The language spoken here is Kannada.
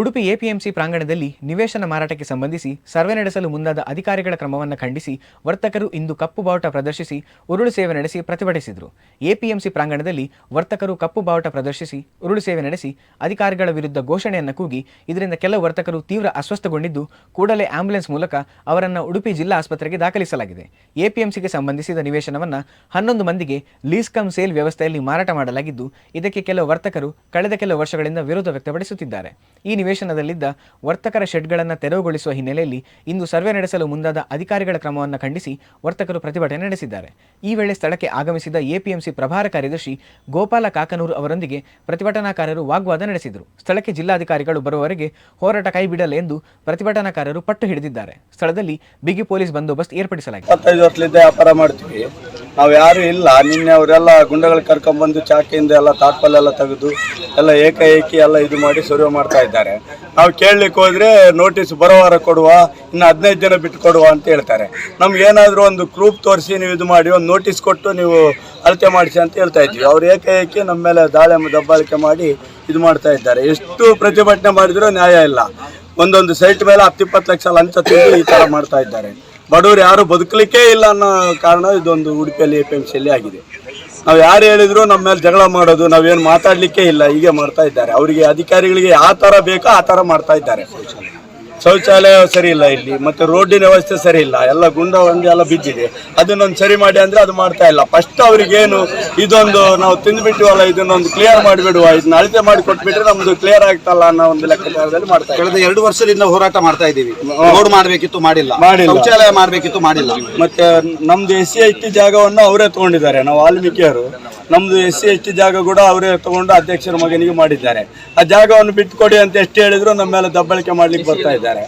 ಉಡುಪಿ ಎಪಿಎಂಸಿ ಪ್ರಾಂಗಣದಲ್ಲಿ ನಿವೇಶನ ಮಾರಾಟಕ್ಕೆ ಸಂಬಂಧಿಸಿ ಸರ್ವೆ ನಡೆಸಲು ಮುಂದಾದ ಅಧಿಕಾರಿಗಳ ಕ್ರಮವನ್ನು ಖಂಡಿಸಿ ವರ್ತಕರು ಇಂದು ಕಪ್ಪು ಬಾವುಟ ಪ್ರದರ್ಶಿಸಿ ಉರುಳು ಸೇವೆ ನಡೆಸಿ ಪ್ರತಿಭಟಿಸಿದರು. ಎಪಿಎಂಸಿ ಪ್ರಾಂಗಣದಲ್ಲಿ ವರ್ತಕರು ಕಪ್ಪು ಬಾವುಟ ಪ್ರದರ್ಶಿಸಿ ಉರುಳು ಸೇವೆ ನಡೆಸಿ ಅಧಿಕಾರಿಗಳ ವಿರುದ್ಧ ಘೋಷಣೆಯನ್ನು ಕೂಗಿ ಇದರಿಂದ ಕೆಲವು ವರ್ತಕರು ತೀವ್ರ ಅಸ್ವಸ್ಥಗೊಂಡಿದ್ದು ಕೂಡಲೇ ಆಂಬ್ಯುಲೆನ್ಸ್ ಮೂಲಕ ಅವರನ್ನು ಉಡುಪಿ ಜಿಲ್ಲಾ ಆಸ್ಪತ್ರೆಗೆ ದಾಖಲಿಸಲಾಗಿದೆ. ಎಪಿಎಂಸಿಗೆ ಸಂಬಂಧಿಸಿದ ನಿವೇಶನವನ್ನು ಹನ್ನೊಂದು ಮಂದಿಗೆ ಲೀಸ್ ಕಮ್ ಸೇಲ್ ವ್ಯವಸ್ಥೆಯಲ್ಲಿ ಮಾರಾಟ ಮಾಡಲಾಗಿದ್ದು ಇದಕ್ಕೆ ಕೆಲವು ವರ್ತಕರು ಕಳೆದ ಕೆಲವು ವರ್ಷಗಳಿಂದ ವಿರೋಧ ವ್ಯಕ್ತಪಡಿಸುತ್ತಿದ್ದಾರೆ. ಈ ನಿವೇಶನದಲ್ಲಿದ್ದ ವರ್ತಕರ ಶೆಡ್ಗಳನ್ನು ತೆರವುಗೊಳಿಸುವ ಹಿನ್ನೆಲೆಯಲ್ಲಿ ಇಂದು ಸರ್ವೆ ನಡೆಸಲು ಮುಂದಾದ ಅಧಿಕಾರಿಗಳ ಕ್ರಮವನ್ನು ಖಂಡಿಸಿ ವರ್ತಕರು ಪ್ರತಿಭಟನೆ ನಡೆಸಿದ್ದಾರೆ. ಈ ವೇಳೆ ಸ್ಥಳಕ್ಕೆ ಆಗಮಿಸಿದ ಎಪಿಎಂಸಿ ಪ್ರಭಾರ ಕಾರ್ಯದರ್ಶಿ ಗೋಪಾಲ ಕಾಕನೂರು ಅವರೊಂದಿಗೆ ಪ್ರತಿಭಟನಾಕಾರರು ವಾಗ್ವಾದ ನಡೆಸಿದರು. ಸ್ಥಳಕ್ಕೆ ಜಿಲ್ಲಾಧಿಕಾರಿಗಳು ಬರುವವರೆಗೆ ಹೋರಾಟ ಕೈಬಿಡಲ್ಲ ಎಂದು ಪ್ರತಿಭಟನಾಕಾರರು ಪಟ್ಟು ಹಿಡಿದಿದ್ದಾರೆ. ಸ್ಥಳದಲ್ಲಿ ಬಿಗಿ ಪೊಲೀಸ್ ಬಂದೋಬಸ್ತ್ ಏರ್ಪಡಿಸಲಾಗಿದೆ. ನಾವು ಯಾರು ಇಲ್ಲ. ನಿನ್ನೆ ಅವರೆಲ್ಲ ಗುಂಡಗಳು ಕರ್ಕೊಂಡ್ಬಂದು ಚಾಕಿಯಿಂದ ಎಲ್ಲ ತಾಟ್ಪಲ್ ಎಲ್ಲ ತೆಗೆದು ಎಲ್ಲ ಏಕಾಏಕಿ ಎಲ್ಲ ಇದು ಮಾಡಿ ಸರ್ವೆ ಮಾಡ್ತಾ ಇದ್ದಾರೆ. ನಾವು ಕೇಳಲಿಕ್ಕೆ ಹೋದ್ರೆ ನೋಟಿಸ್ ಬರೋವಾರ ಕೊಡುವ, ಇನ್ನು ಹದಿನೈದು ದಿನ ಬಿಟ್ಟು ಕೊಡುವ ಅಂತ ಹೇಳ್ತಾರೆ. ನಮ್ಗೆ ಏನಾದರೂ ಒಂದು ಪ್ರೂಫ್ ತೋರಿಸಿ ನೀವು ಇದು ಮಾಡಿ, ಒಂದು ನೋಟಿಸ್ ಕೊಟ್ಟು ನೀವು ಅಳತೆ ಮಾಡಿಸಿ ಅಂತ ಹೇಳ್ತಾ ಇದ್ವಿ ಅವ್ರು ಏಕಾಏಕಿ ನಮ್ಮ ಮೇಲೆ ದಾಳಿ ದಬ್ಬಾಳಿಕೆ ಮಾಡಿ ಇದು ಮಾಡ್ತಾ ಇದ್ದಾರೆ. ಎಷ್ಟು ಪ್ರತಿಭಟನೆ ಮಾಡಿದರೂ ನ್ಯಾಯ ಇಲ್ಲ. ಒಂದೊಂದು ಸೈಟ್ ಮೇಲೆ ಹತ್ತಿಪ್ಪತ್ತು ಲಕ್ಷ ಲಂಚ ತಿಂದು ಈ ಥರ ಮಾಡ್ತಾ ಇದ್ದಾರೆ. ಬಡವರು ಯಾರು ಬದುಕಲಿಕ್ಕೆ ಇಲ್ಲ ಅನ್ನೋ ಕಾರಣ ಇದೊಂದು ಉಡುಪಿಯಲ್ಲಿ ಎ ಪಿ ಎಂ ಸಿಯಲ್ಲಿ ಆಗಿದೆ. ನಾವು ಯಾರು ಹೇಳಿದ್ರು ನಮ್ಮ ಮೇಲೆ ಜಗಳ ಮಾಡೋದು ನಾವೇನು ಮಾತಾಡಲಿಕ್ಕೆ ಇಲ್ಲ, ಹೀಗೆ ಮಾಡ್ತಾ ಇದ್ದಾರೆ. ಅವರಿಗೆ ಅಧಿಕಾರಿಗಳಿಗೆ ಯಾವ ಥರ ಬೇಕೋ ಆ ಥರ ಮಾಡ್ತಾ ಇದ್ದಾರೆ. ಶೌಚಾಲಯ ಸರಿ ಇಲ್ಲ ಇಲ್ಲಿ ಮತ್ತೆ ರೋಡಿನ ವ್ಯವಸ್ಥೆ ಸರಿ ಇಲ್ಲ. ಎಲ್ಲ ಗುಂಡ ಒಂದು ಎಲ್ಲ ಬಿದ್ದಿದೆ. ಅದನ್ನೊಂದು ಸರಿ ಮಾಡಿ ಅಂದ್ರೆ ಅದು ಮಾಡ್ತಾ ಇಲ್ಲ. ಫಸ್ಟ್ ಅವ್ರಿಗೇನು ಇದೊಂದು ನಾವು ತಿಂದ್ಬಿಟ್ಟಿವಲ್ಲ ಇದನ್ನೊಂದು ಕ್ಲಿಯರ್ ಮಾಡಿಬಿಡುವ ಇದನ್ನ ಅಳತೆ ಮಾಡಿ ಕೊಟ್ಬಿಟ್ರೆ ನಮ್ದು ಕ್ಲಿಯರ್ ಆಗ್ತಲ್ಲ ಅನ್ನೋ ಒಂದು ಲೆಕ್ಕಾಚಾರದಲ್ಲಿ ಮಾಡ್ತಾ ಕಳೆದ ಎರಡು ವರ್ಷದಿಂದ ಹೋರಾಟ ಮಾಡ್ತಾ ಇದ್ದೀವಿ. ರೋಡ್ ಮಾಡಬೇಕಿತ್ತು ಮಾಡಿಲ್ಲ. ಮಾಡಿಲ್ಲ. ಶೌಚಾಲಯ ಮಾಡಬೇಕಿತ್ತು ಮಾಡಿಲ್ಲ. ಮತ್ತೆ ನಮ್ದು ಎಸ್ ಸಿ ಐ ಟಿ ಜಾಗವನ್ನು ಅವರೇ ತಗೊಂಡಿದ್ದಾರೆ ನಾವು ವಾಲ್ಮೀಕಿಯರು. ನಮ್ದು ಎಸ್ ಸಿ, ಎಸ್ ಟಿ ಜಾಗ ಕೂಡ ಅವರೇ ತಗೊಂಡು ಅಧ್ಯಕ್ಷರ ಮಗನಿಗೆ ಮಾಡಿದ್ದಾರೆ. ಆ ಜಾಗವನ್ನು ಬಿಟ್ಟುಕೊಡಿ ಅಂತ ಎಷ್ಟು ಹೇಳಿದ್ರು ನಮ್ಮ ಮೇಲೆ ದಬ್ಬಳಿಕೆ ಮಾಡ್ಲಿಕ್ಕೆ ಬರ್ತಾ ಇದ್ದಾರೆ.